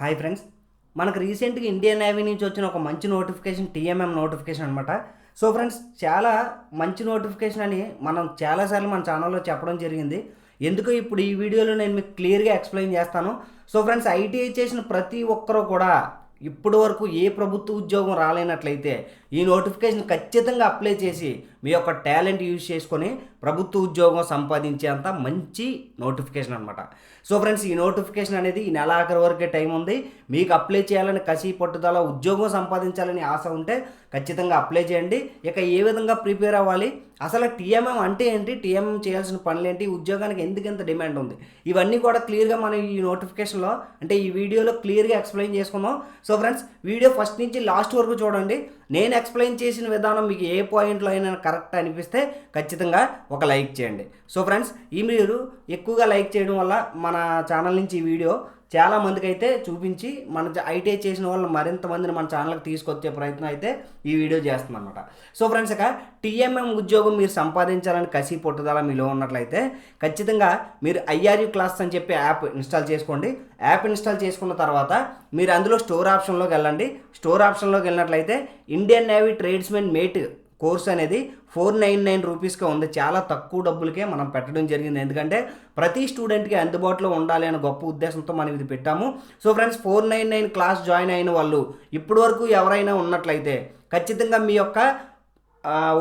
Hi friends. మనకు రీసెంట్గా Indian navy నుంచి వచ్చిన ఒక మంచి నోటిఫికేషన్ టీఎంఎం నోటిఫికేషన్ అనమాట సో ఫ్రెండ్స్ చాలా మంచి నోటిఫికేషన్ అని మనం చాలాసార్లు మన ఛానల్లో చెప్పడం జరిగింది. ఎందుకు ఇప్పుడు ఈ వీడియోలో నేను మీకు క్లియర్గా ఎక్స్ప్లెయిన్ చేస్తాను. సో ఫ్రెండ్స్ ఐటీఐ చేసిన ప్రతి ఒక్కరూ కూడా ఇప్పటి వరకు ఏ ప్రభుత్వ ఉద్యోగం రాలేనట్లయితే ఈ నోటిఫికేషన్ ఖచ్చితంగా అప్లై చేసి మీ యొక్క టాలెంట్ యూజ్ చేసుకొని ప్రభుత్వ ఉద్యోగం సంపాదించేంత మంచి నోటిఫికేషన్ అనమాట సో ఫ్రెండ్స్ ఈ నోటిఫికేషన్ అనేది ఈ నెల ఆఖరి వరకే టైం ఉంది. మీకు అప్లై చేయాలని కసి పట్టుదల ఉద్యోగం సంపాదించాలని ఆశ ఉంటే ఖచ్చితంగా అప్లై చేయండి. ఇక ఏ విధంగా ప్రిపేర్ అవ్వాలి? అసలు టీఎంఎం అంటే ఏంటి? టీఎంఎం చేయాల్సిన పనులు ఏంటి ఉద్యోగానికి ఎందుకు ఎంత డిమాండ్ ఉంది? ఇవన్నీ కూడా క్లియర్గా మనం ఈ నోటిఫికేషన్లో అంటే ఈ వీడియోలో క్లియర్గా ఎక్స్ప్లెయిన్ చేసుకుందాం. సో ఫ్రెండ్స్ వీడియో ఫస్ట్ నుంచి లాస్ట్ వరకు చూడండి. నేను ఎక్స్ప్లెయిన్ చేసిన విధానం మీకు ఏ పాయింట్లో అయినా కరెక్ట్ అనిపిస్తే ఖచ్చితంగా ఒక లైక్ చేయండి. సో ఫ్రెండ్స్ ఈ మీరు ఎక్కువగా లైక్ చేయడం వల్ల మన ఛానల్ నుంచి ఈ వీడియో చాలా మందికి అయితే చూపించి మన ఐటీఐ చేసిన వాళ్ళు మరింత మందిని మన ఛానల్కి తీసుకొచ్చే ప్రయత్నం అయితే ఈ వీడియో చేస్తుంది అనమాట సో ఫ్రెండ్స్ ఇక టీఎంఎం ఉద్యోగం మీరు సంపాదించాలని కసి పట్టుదల మీలో ఉన్నట్లయితే ఖచ్చితంగా మీరు ఐఆర్యూ క్లాస్ అని చెప్పి యాప్ ఇన్స్టాల్ చేసుకోండి. యాప్ ఇన్స్టాల్ చేసుకున్న తర్వాత మీరు అందులో స్టోర్ ఆప్షన్లోకి వెళ్ళండి. స్టోర్ ఆప్షన్లోకి వెళ్ళినట్లయితే Indian Navy tradesmen mate course అనేది ఫోర్ నైన్ నైన్ రూపీస్గా ఉంది. చాలా తక్కువ డబ్బులకే మనం పెట్టడం జరిగింది. ఎందుకంటే ప్రతి స్టూడెంట్కి అందుబాటులో ఉండాలి అనే గొప్ప ఉద్దేశంతో మనం ఇది పెట్టాము. So friends four nine nine class join అయిన వాళ్ళు ఇప్పటి వరకు ఎవరైనా ఉన్నట్లయితే ఖచ్చితంగా మీ యొక్క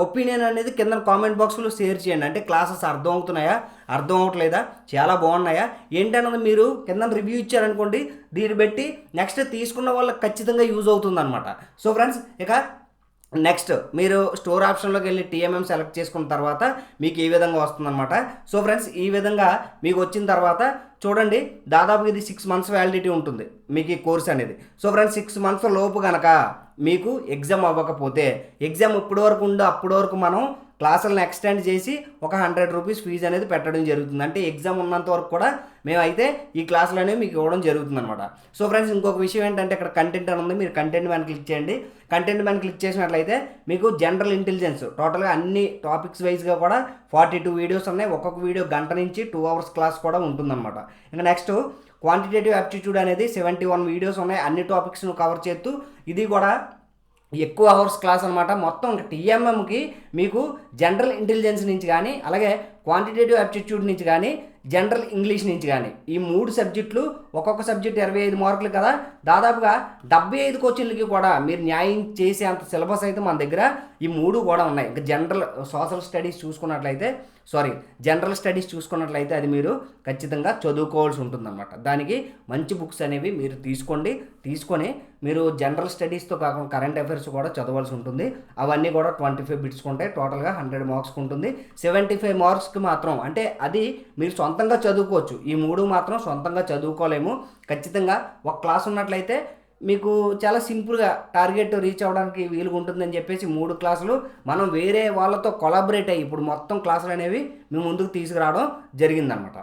ఒపీనియన్ అనేది కింద కామెంట్ బాక్స్లో షేర్ చేయండి. అంటే క్లాసెస్ అర్థం అవుతున్నాయా? అర్థం అవ్వట్లేదా? చాలా బాగున్నాయా? ఏంటన్నది మీరు కింద రివ్యూ ఇచ్చారనుకోండి దీన్ని బట్టి నెక్స్ట్ తీసుకున్న వాళ్ళకి ఖచ్చితంగా యూజ్ అవుతుంది అనమాట సో ఫ్రెండ్స్ ఇక నెక్స్ట్ మీరు స్టోర్ ఆప్షన్లోకి వెళ్ళి టీఎంఎం సెలెక్ట్ చేసుకున్న తర్వాత మీకు ఈ విధంగా వస్తుందన్నమాట. సో ఫ్రెండ్స్ ఈ విధంగా మీకు వచ్చిన తర్వాత చూడండి దాదాపు ఇది సిక్స్ మంత్స్ వ్యాలిడిటీ ఉంటుంది మీకు ఈ కోర్స్ అనేది. సో ఫ్రెండ్స్ సిక్స్ మంత్స్ లోపు కనుక మీకు ఎగ్జామ్ అవ్వకపోతే ఎగ్జామ్ ఇప్పటి వరకు ఉందో అప్పటి వరకు మనం క్లాసులను ఎక్స్టెండ్ చేసి ఒక హండ్రెడ్ రూపీస్ ఫీజు అనేది పెట్టడం జరుగుతుంది. అంటే ఎగ్జామ్ ఉన్నంత వరకు కూడా మేమైతే ఈ క్లాసులు అనేవి మీకు ఇవ్వడం జరుగుతుంది అనమాట సో ఫ్రెండ్స్ ఇంకొక విషయం ఏంటంటే ఇక్కడ కంటెంట్ అని ఉంది. మీరు కంటెంట్ మ్యాన్ క్లిక్ చేయండి. కంటెంట్ మ్యాన్ క్లిక్ చేసినట్లయితే మీకు జనరల్ ఇంటెలిజెన్స్ టోటల్గా అన్ని టాపిక్స్ వైజ్గా కూడా ఫార్టీ టూ వీడియోస్ ఉన్నాయి. ఒక్కొక్క వీడియో గంట నుంచి టూ అవర్స్ క్లాస్ కూడా ఉంటుందన్నమాట. ఇంకా నెక్స్ట్ క్వాంటిటేటివ్ యాప్టిట్యూడ్ అనేది సెవెంటీ వన్ వీడియోస్ ఉన్నాయి. అన్ని టాపిక్స్ను కవర్ చేస్తూ ఇది కూడా ఎక్కువ అవర్స్ క్లాస్ అనమాట మొత్తం టీఎంఎంకి మీకు జనరల్ ఇంటెలిజెన్స్ నుంచి కానీ అలాగే క్వాంటిటేటివ్ యాప్టిట్యూడ్ నుంచి కానీ జనరల్ ఇంగ్లీష్ నుంచి కానీ ఈ మూడు సబ్జెక్టులు ఒక్కొక్క సబ్జెక్ట్ ఇరవై ఐదు మార్కులు కదా. దాదాపుగా డెబ్బై ఐదు క్వశ్చన్లకి కూడా మీరు న్యాయం చేసే అంత సిలబస్ అయితే మన దగ్గర ఈ మూడు కూడా ఉన్నాయి. ఇంకా జనరల్ సోషల్ స్టడీస్ చూసుకున్నట్లయితే సారీ జనరల్ స్టడీస్ చూసుకున్నట్లయితే అది మీరు ఖచ్చితంగా చదువుకోవాల్సి ఉంటుందన్నమాట. దానికి మంచి బుక్స్ అనేవి మీరు తీసుకోండి. తీసుకొని మీరు జనరల్ స్టడీస్తో కాకుండా కరెంట్ అఫైర్స్ కూడా చదవాల్సి ఉంటుంది. అవన్నీ కూడా ట్వంటీ ఫైవ్ బిట్స్ ఉంటాయి టోటల్గా హండ్రెడ్ మార్క్స్కి ఉంటుంది. సెవెంటీ ఫైవ్ మార్క్స్కి మాత్రం అంటే అది మీరు సొంతంగా చదువుకోవచ్చు. ఈ మూడు మాత్రం సొంతంగా చదువుకోలేము. ఖచ్చితంగా ఒక క్లాస్ ఉన్నట్లయితే మీకు చాలా సింపుల్గా టార్గెట్ రీచ్ అవ్వడానికి వీలుగా ఉంటుందని చెప్పేసి మూడు క్లాసులు మనం వేరే వాళ్ళతో కొలాబరేట్ అయ్యి ఇప్పుడు మొత్తం క్లాసులు అనేవి మేము ముందుకు తీసుకురావడం జరిగిందనమాట.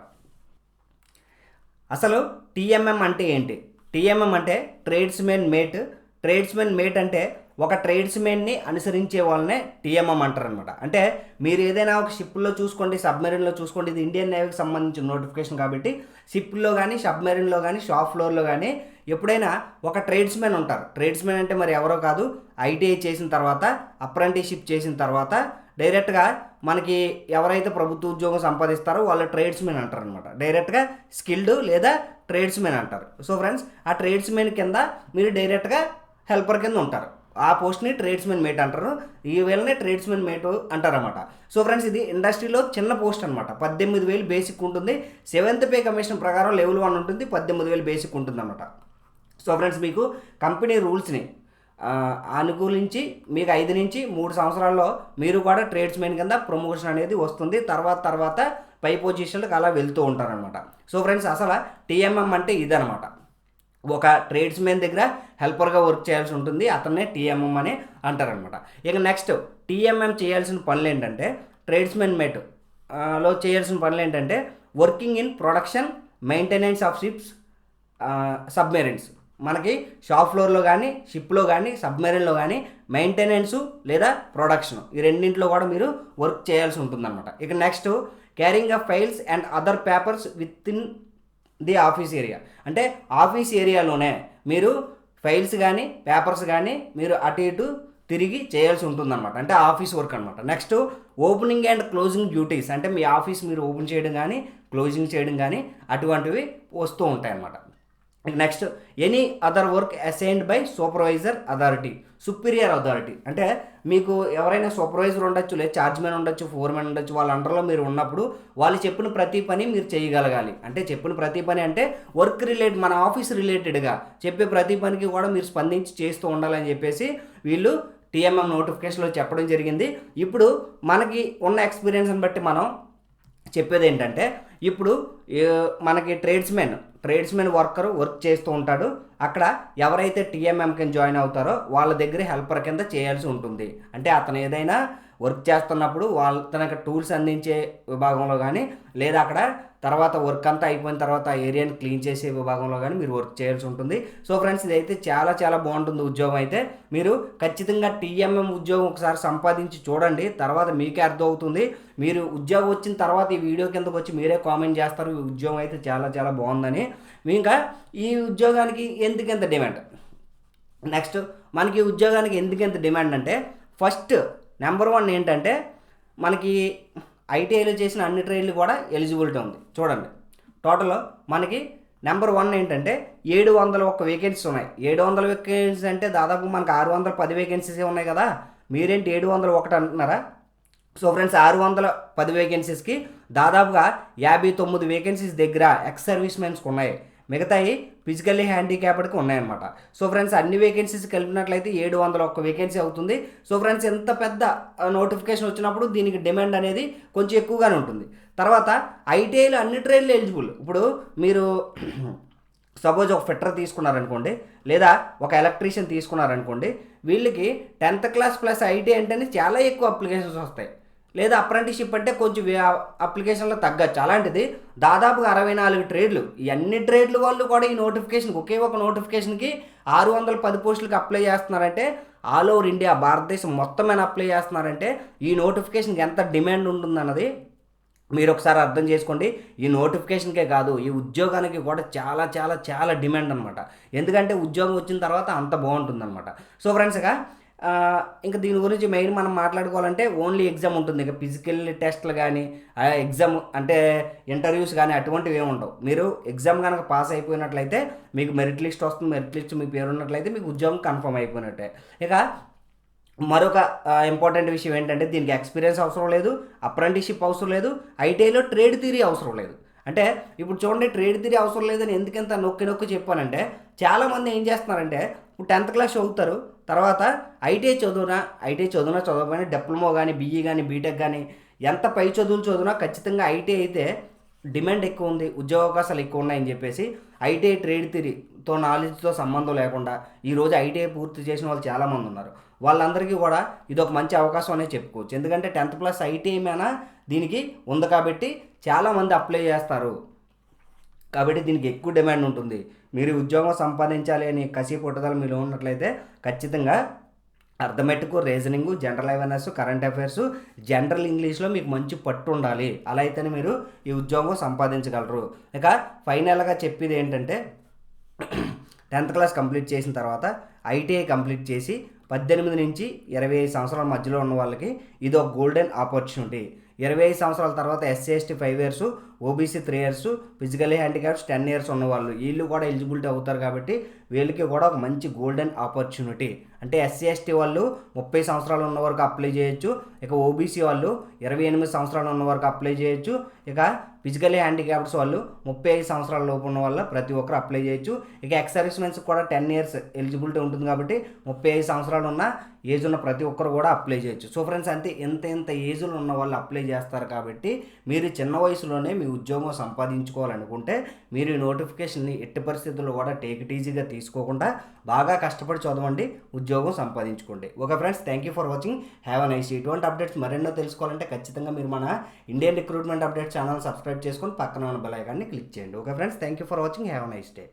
అసలు టీఎంఎం అంటే ఏంటి? టీఎంఎం అంటే ట్రేడ్స్మెన్ మేట్. ట్రేడ్స్మెన్ మేట్ అంటే ఒక ట్రేడ్స్మెన్ని అనుసరించే వాళ్ళనే టీఎంఎం అంటారు అనమాట అంటే మీరు ఏదైనా ఒక షిప్లో చూసుకోండి సబ్మెరీన్లో చూసుకోండి ఇది ఇండియన్ నేవీకి సంబంధించిన నోటిఫికేషన్ కాబట్టి షిప్లో కానీ సబ్మెరీన్లో కానీ షాప్ ఫ్లోర్లో కానీ ఎప్పుడైనా ఒక ట్రేడ్స్మెన్ ఉంటారు. ట్రేడ్స్మెన్ అంటే మరి ఎవరో కాదు ఐటీఐ చేసిన తర్వాత అప్రెంటిస్షిప్ చేసిన తర్వాత డైరెక్ట్గా మనకి ఎవరైతే ప్రభుత్వ ఉద్యోగం సంపాదిస్తారో వాళ్ళు ట్రేడ్స్మెన్ అంటారు అనమాట డైరెక్ట్గా స్కిల్డ్ లేదా ట్రేడ్స్మెన్ అంటారు. సో ఫ్రెండ్స్ ఆ ట్రేడ్స్మెన్ కింద మీరు డైరెక్ట్గా హెల్పర్ కింద ఉంటారు. ఆ పోస్ట్ని ట్రేడ్స్మెన్ మేట్ అంటారు. ఈ వేళనే ట్రేడ్స్మెన్ మేట్ అంటారన్నమాట. సో ఫ్రెండ్స్ ఇది ఇండస్ట్రీలో చిన్న పోస్ట్ అనమాట పద్దెనిమిది వేలు బేసిక్ ఉంటుంది. సెవెంత్ పే కమిషన్ ప్రకారం లెవెల్ వన్ ఉంటుంది. పద్దెనిమిది వేలు బేసిక్ ఉంటుంది అనమాట సో ఫ్రెండ్స్ మీకు కంపెనీ రూల్స్ని అనుకూలించి మీకు ఐదు నుంచి మూడు సంవత్సరాల్లో మీరు కూడా ట్రేడ్స్మెన్ కింద ప్రమోషన్ అనేది వస్తుంది. తర్వాత తర్వాత పై పొజిషన్లకు అలా వెళ్తూ ఉంటారనమాట సో ఫ్రెండ్స్ అసలు టీఎంఎం అంటే ఇదనమాట ఒక ట్రేడ్స్మెన్ దగ్గర హెల్పర్గా వర్క్ చేయాల్సి ఉంటుంది. అతన్నే టీఎంఎం అని అంటారనమాట. ఇక నెక్స్ట్ టీఎంఎం చేయాల్సిన పనులు ఏంటంటే ట్రేడ్స్మెన్ మేట్లో చేయాల్సిన పనులు ఏంటంటే working in production maintenance of ships submarines. మనకి షాప్ ఫ్లోర్లో కానీ షిప్లో కానీ సబ్మెరీన్లో కానీ మెయింటెనెన్సు లేదా ప్రొడక్షన్ ఈ రెండింటిలో కూడా మీరు వర్క్ చేయాల్సి ఉంటుందన్నమాట. ఇక next carrying of files and other papers with in the office area. అంటే ఆఫీస్ ఏరియాలోనే మీరు ఫైల్స్ కానీ పేపర్స్ కానీ మీరు అటు ఇటు తిరిగి చేయాల్సి ఉంటుందన్నమాట. అంటే ఆఫీస్ వర్క్ అనమాట next opening and closing duties అంటే మీ ఆఫీస్ మీరు ఓపెన్ చేయడం కానీ క్లోజింగ్ చేయడం కానీ అటువంటివి వస్తూ ఉంటాయి అన్నమాట next any other work assigned by supervisor authority superior authority అంటే మీకు ఎవరైనా సూపర్వైజర్ ఉండొచ్చు లేదా చార్జ్ మ్యాన్ ఉండొచ్చు ఫోర్ మ్యాన్ ఉండొచ్చు వాళ్ళ అండర్లో మీరు ఉన్నప్పుడు వాళ్ళు చెప్పిన ప్రతి పని మీరు చేయగలగాలి. అంటే చెప్పిన ప్రతి పని అంటే వర్క్ రిలేటెడ్ మన ఆఫీస్ రిలేటెడ్గా చెప్పే ప్రతి పనికి కూడా మీరు స్పందించి చేస్తూ ఉండాలని చెప్పేసి వీళ్ళు టీఎంఎం నోటిఫికేషన్లో చెప్పడం జరిగింది. ఇప్పుడు మనకి ఉన్న ఎక్స్పీరియన్స్ని బట్టి మనం చెప్పేది ఏంటంటే ఇప్పుడు మనకి ట్రేడ్స్మెన్ ట్రేడ్స్మెన్ వర్కర్ వర్క్ చేస్తూ ఉంటాడు. అక్కడ ఎవరైతే టీఎంఎం కింద జాయిన్ అవుతారో వాళ్ళ దగ్గర హెల్పర్ కింద చేయాల్సి ఉంటుంది. అంటే అతను ఏదైనా వర్క్ చేస్తున్నప్పుడు వాళ్ళ తనకు టూల్స్ అందించే విభాగంలో కానీ లేదా అక్కడ తర్వాత వర్క్ అంతా అయిపోయిన తర్వాత ఆ ఏరియాని క్లీన్ చేసే విభాగంలో కానీ మీరు వర్క్ చేయాల్సి ఉంటుంది. సో ఫ్రెండ్స్ ఇదైతే చాలా చాలా బాగుంటుంది ఉద్యోగం అయితే. మీరు ఖచ్చితంగా టీఎంఎం ఉద్యోగం ఒకసారి సంపాదించి చూడండి తర్వాత మీకే అర్థమవుతుంది. మీరు ఉద్యోగం వచ్చిన తర్వాత ఈ వీడియో కిందకు వచ్చి మీరే కామెంట్ చేస్తారు ఈ ఉద్యోగం అయితే చాలా చాలా బాగుందని. ఇంకా ఈ ఉద్యోగానికి ఎందుకెంత డిమాండ్? నెక్స్ట్ మనకి ఈ ఉద్యోగానికి ఎందుకెంత డిమాండ్ అంటే ఫస్ట్ నెంబర్ వన్ ఏంటంటే మనకి ఐటీఐలో చేసిన అన్ని ట్రైన్లు కూడా ఎలిజిబిలిటీ ఉంది. చూడండి. టోటల్ మనకి నెంబర్ వన్ ఏంటంటే ఏడు వందల ఒక్క వేకెన్సీస్ ఉన్నాయి. ఏడు వందల వేకెన్సీస్ అంటే దాదాపు మనకు ఆరు వందల పది వేకెన్సీస్ ఉన్నాయి కదా? మీరేంటి ఏడు వందల ఒకటి అంటున్నారా? సో ఫ్రెండ్స్ ఆరు వందల పది వేకెన్సీస్కి దాదాపుగా యాభై తొమ్మిది వేకెన్సీస్ దగ్గర ఎక్స్ సర్వీస్ మెన్స్కి ఉన్నాయి. మిగతాయి ఫిజికల్లీ హ్యాండిక్యాప్డ్కి ఉన్నాయన్నమాట. సో ఫ్రెండ్స్ అన్ని వేకెన్సీస్ కలిపినట్లయితే ఏడు వందల ఒక్క వేకెన్సీ అవుతుంది. సో ఫ్రెండ్స్ ఎంత పెద్ద నోటిఫికేషన్ వచ్చినప్పుడు దీనికి డిమాండ్ అనేది కొంచెం ఎక్కువగానే ఉంటుంది. తర్వాత ఐటీఐలో అన్ని ట్రైన్లు ఎలిజిబుల్ ఇప్పుడు మీరు సపోజ్ ఒక ఫిట్టర్ తీసుకున్నారనుకోండి లేదా ఒక ఎలక్ట్రీషియన్ తీసుకున్నారనుకోండి వీళ్ళకి టెన్త్ క్లాస్ ప్లస్ ఐటీ అంటేనే చాలా ఎక్కువ అప్లికేషన్స్ వస్తాయి. లేదా అప్రెంటిషిప్ అంటే కొంచెం అప్లికేషన్లో తగ్గచ్చు. అలాంటిది దాదాపుగా అరవై నాలుగు ట్రేడ్లు. ఈ అన్ని ట్రేడ్లు వాళ్ళు కూడా ఈ నోటిఫికేషన్కి ఒకే ఒక నోటిఫికేషన్కి ఆరు వందల పది పోస్టులకి అప్లై చేస్తున్నారంటే ఆల్ ఓవర్ ఇండియా భారతదేశం మొత్తం మీద అప్లై చేస్తున్నారంటే ఈ నోటిఫికేషన్కి ఎంత డిమాండ్ ఉంటుందన్నది మీరు ఒకసారి అర్థం చేసుకోండి. ఈ నోటిఫికేషన్కే కాదు ఈ ఉద్యోగానికి కూడా చాలా చాలా చాలా డిమాండ్ అనమాట ఎందుకంటే ఉద్యోగం వచ్చిన తర్వాత అంత బాగుంటుందన్నమాట. సో ఫ్రెండ్స్గా ఇంకా దీని గురించి మెయిన్ మనం మాట్లాడుకోవాలంటే ఓన్లీ ఎగ్జామ్ ఉంటుంది. ఇంకా ఫిజికల్ టెస్ట్లు కానీ ఎగ్జామ్ అంటే ఇంటర్వ్యూస్ కానీ అటువంటివి ఏమి ఉండవు. మీరు ఎగ్జామ్ కనుక పాస్ అయిపోయినట్లయితే మీకు మెరిట్ లిస్ట్ వస్తుంది. మెరిట్ లిస్ట్ మీ పేరు ఉన్నట్లయితే మీకు ఉద్యోగం కన్ఫర్మ్ అయిపోయినట్టే. ఇక మరొక ఇంపార్టెంట్ విషయం ఏంటంటే దీనికి ఎక్స్పీరియన్స్ అవసరం లేదు అప్రెంటిషిప్ అవసరం లేదు ఐటీఐలో ట్రేడ్ థియరీ అవసరం లేదు. అంటే ఇప్పుడు చూడండి ట్రేడ్ థియరీ అవసరం లేదని ఎందుకంత నొక్కి నొక్కి చెప్పానంటే చాలామంది ఏం చేస్తున్నారంటే ఇప్పుడు టెన్త్ క్లాస్ చదువుతారు తర్వాత ఐటీఐ చదువునా? ఐటీఐ చదువునా? చదవకపోయినా డిప్లొమా కానీ బీఈ కానీ బీటెక్ కానీ ఎంత పై చదువులు చదివినా ఖచ్చితంగా ఐటీఐ అయితే డిమాండ్ ఎక్కువ ఉంది ఉద్యోగ అవకాశాలు ఎక్కువ ఉన్నాయని చెప్పేసి ఐటీఐ ట్రేడ్ థిరీతో నాలెడ్జ్తో సంబంధం లేకుండా ఈరోజు ఐటీఐ పూర్తి చేసిన వాళ్ళు చాలామంది ఉన్నారు. వాళ్ళందరికీ కూడా ఇది ఒక మంచి అవకాశం అనేది చెప్పుకోవచ్చు. ఎందుకంటే టెన్త్ ప్లస్ ఐటీఐ మీద దీనికి ఉంది కాబట్టి చాలామంది అప్లై చేస్తారు. కాబట్టి దీనికి ఎక్కువ డిమాండ్ ఉంటుంది. మీరు ఉద్యోగం సంపాదించాలి అని కసి పుట్టుదల మీరు ఉన్నట్లయితే ఖచ్చితంగా arithmetic reasoning general awareness current affairs general ఇంగ్లీష్లో మీకు మంచి పట్టు ఉండాలి. అలా అయితేనే మీరు ఈ ఉద్యోగం సంపాదించగలరు. ఇక ఫైనల్గా చెప్పేది ఏంటంటే టెన్త్ క్లాస్ కంప్లీట్ చేసిన తర్వాత ఐటీఐ కంప్లీట్ చేసి పద్దెనిమిది నుంచి ఇరవై ఐదు సంవత్సరాల మధ్యలో ఉన్న వాళ్ళకి ఇది ఒక గోల్డెన్ ఆపర్చునిటీ. ఇరవై ఐదు సంవత్సరాల తర్వాత SC ST five years OBC three years physically handicaps ten years ఉన్నవాళ్ళు వీళ్ళు. కూడా ఎలిజిబిలిటీ అవుతారు కాబట్టి వీళ్ళకి కూడా ఒక మంచి గోల్డెన్ ఆపర్చునిటీ. అంటే ఎస్సీ ఎస్టీ వాళ్ళు ముప్పై సంవత్సరాలు ఉన్న వరకు అప్లై చేయొచ్చు. ఇక ఓబీసీ వాళ్ళు ఇరవై ఎనిమిది సంవత్సరాలు ఉన్న వరకు అప్లై చేయొచ్చు. ఇక ఫిజికలీ హ్యాండిక్యాప్స్ వాళ్ళు ముప్పై ఐదు సంవత్సరాల లోపు ఉన్న వాళ్ళ ప్రతి ఒక్కరు అప్లై చేయొచ్చు. ఇక ఎక్స్ సర్వీస్మెన్స్ కూడా టెన్ ఇయర్స్ ఎలిజిబిలిటీ ఉంటుంది కాబట్టి ముప్పై ఐదు సంవత్సరాలు ఉన్న ఏజ్ ఉన్న ప్రతి ఒక్కరు కూడా అప్లై చేయొచ్చు. సో ఫ్రెండ్స్ అంతే ఎంత ఎంత ఏజ్లో ఉన్న వాళ్ళు అప్లై చేస్తారు కాబట్టి మీరు చిన్న వయసులోనే మీ ఉద్యోగం సంపాదించుకోవాలనుకుంటే మీరు ఈ నోటిఫికేషన్ని ఎట్టి పరిస్థితుల్లో కూడా టేక్ ఇట్ ఈజీగా తీసుకోకుండా బాగా కష్టపడి చదవండి ఉద్యోగం సంపాదించుకోండి. Okay friends thank you for watching have a nice ఇటువంటి అప్డేట్స్ మరెన్నో తెలుసుకోవాలంటే ఖచ్చితంగా మీరు మన Indian recruitment update channel subscribe చేసుకొని పక్కన ఉన్న బెల్ ఐకాన్ని క్లిక్ చేయండి. Okay friends thank you for watching. Have nice day.